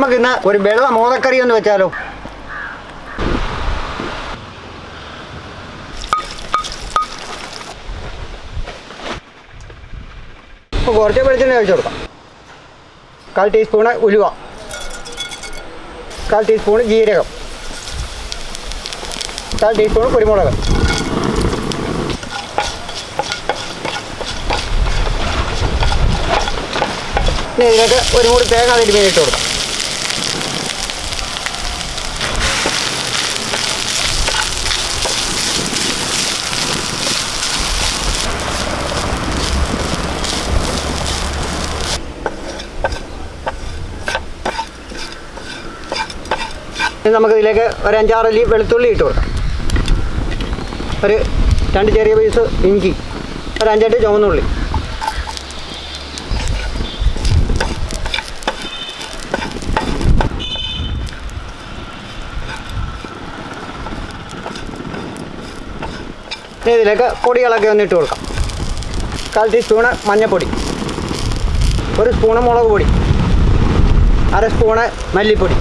നമുക്കിന്ന് ഒരു വെള്ള മോതക്കറി എന്ന് വെച്ചാലോ? അപ്പോൾ കുറച്ച് വെളിച്ചെണ്ണ ഒഴിച്ചു കൊടുക്കാം. കാൽ ടീസ്പൂണ് ഉലുവ. കാൽ ടീസ്പൂൺ ജീരകം. കാൽ ടീസ്പൂൺ കുരുമുളക്. ഇനി ഇതിലേക്ക് ഒരു മൂടി തേങ്ങ തിരുമ്മി ഇട്ട് കൊടുക്കാം. ഇനി നമുക്ക് ഇതിലേക്ക് ഒരു അഞ്ചാറല്ലി വെളുത്തുള്ളി ഇട്ട് കൊടുക്കാം. ഒരു രണ്ട് ചെറിയ പീസ് ഇഞ്ചി ഒരു അഞ്ചെട്ട് ചുവന്നുള്ളി. ഇതിലേക്ക് പൊടികളൊക്കെ ഒന്ന് ഇട്ട് കൊടുക്കാം. കാൽ ടീസ്പൂണ് മഞ്ഞൾപ്പൊടി ഒരു സ്പൂണ് മുളക് പൊടി അര സ്പൂണ് മല്ലിപ്പൊടി.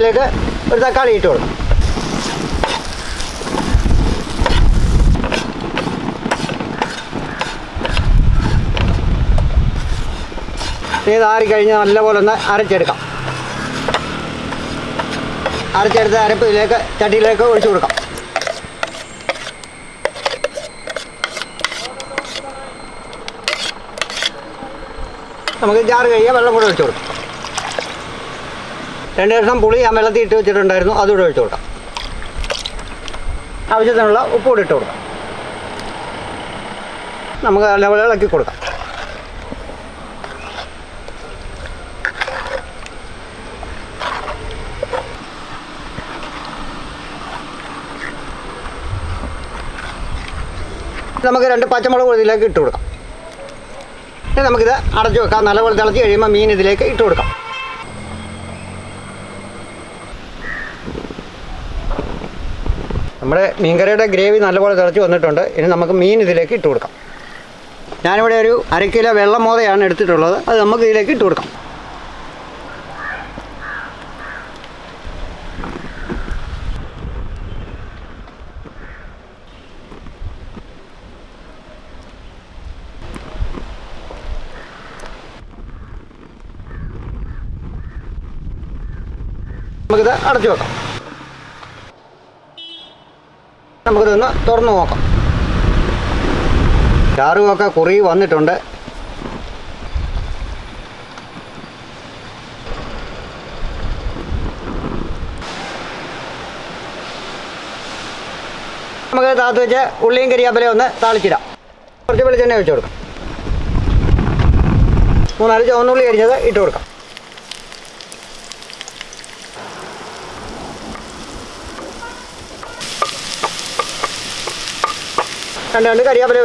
ഇതിലേക്ക് ഒരു തക്കാളി ഇട്ട് കൊടുക്കാം. ഇത് ആറിക്കഴിഞ്ഞ് നല്ലപോലെ ഒന്ന് അരച്ചെടുക്കാം. അരച്ചെടുത്ത് അരപ്പ് ഇതിലേക്ക് ചട്ടിയിലേക്ക് ഒഴിച്ചു കൊടുക്കാം. നമുക്ക് ജാറ് കഴിയാൻ വെള്ളം കൂടെ ഒഴിച്ചു കൊടുക്കാം. രണ്ട് ദിവസം പുളി ഞാൻ വെള്ളത്തിൽ ഇട്ട് വെച്ചിട്ടുണ്ടായിരുന്നു. അതുകൂടെ ഒഴിച്ചു കൊടുക്കാം. ആവശ്യത്തിനുള്ള ഉപ്പ് കൂടി ഇട്ട് കൊടുക്കാം. നമുക്ക് നല്ലപോലെ ഇളക്കി കൊടുക്കാം. നമുക്ക് രണ്ട് പച്ചമുളക് ഇതിലേക്ക് ഇട്ട് കൊടുക്കാം. നമുക്കിത് അടച്ചു വെക്കാം. നല്ലപോലെ തിളച്ച് കഴിയുമ്പോൾ മീൻ ഇതിലേക്ക് ഇട്ട് കൊടുക്കാം. നമ്മുടെ മീൻകറിയുടെ ഗ്രേവി നല്ലപോലെ തിളച്ച് വന്നിട്ടുണ്ട്. ഇനി നമുക്ക് മീൻ ഇതിലേക്ക് ഇട്ട് കൊടുക്കാം. ഞാനിവിടെ ഒരു അര കിലോ വെള്ളം മോതയാണ് എടുത്തിട്ടുള്ളത്. അത് നമുക്ക് ഇതിലേക്ക് ഇട്ട് കൊടുക്കാം. നമുക്കിത് അടച്ചു വെക്കാം. നമുക്കിതൊന്ന് തുറന്നു നോക്കാം. ചാറുമൊക്കെ കുറി വന്നിട്ടുണ്ട്. നമുക്ക് താത്ത് വെച്ച് ഉള്ളിയും കരിയാപ്പലയും ഒന്ന് താളിച്ചിടാം. കുറച്ച് വെളിച്ചെണ്ണ വെച്ച് കൊടുക്കാം. മൂന്നാൽ ചുവന്നുള്ളി അരിഞ്ഞത് ഇട്ട് കൊടുക്കാം. രണ്ട് രണ്ട് കരിയാപ്പല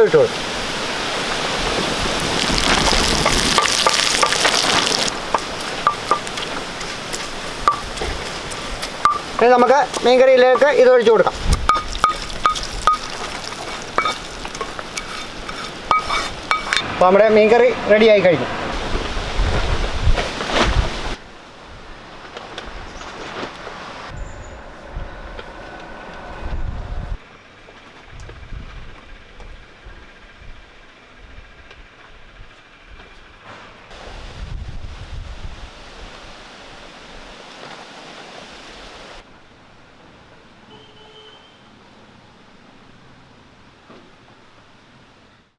ഇനി നമുക്ക് മീൻകറിയിലേക്ക് ഇത് ഒഴിച്ചു കൊടുക്കാം. അപ്പോൾ നമ്മുടെ മീൻകറി റെഡിയായി കഴിഞ്ഞു.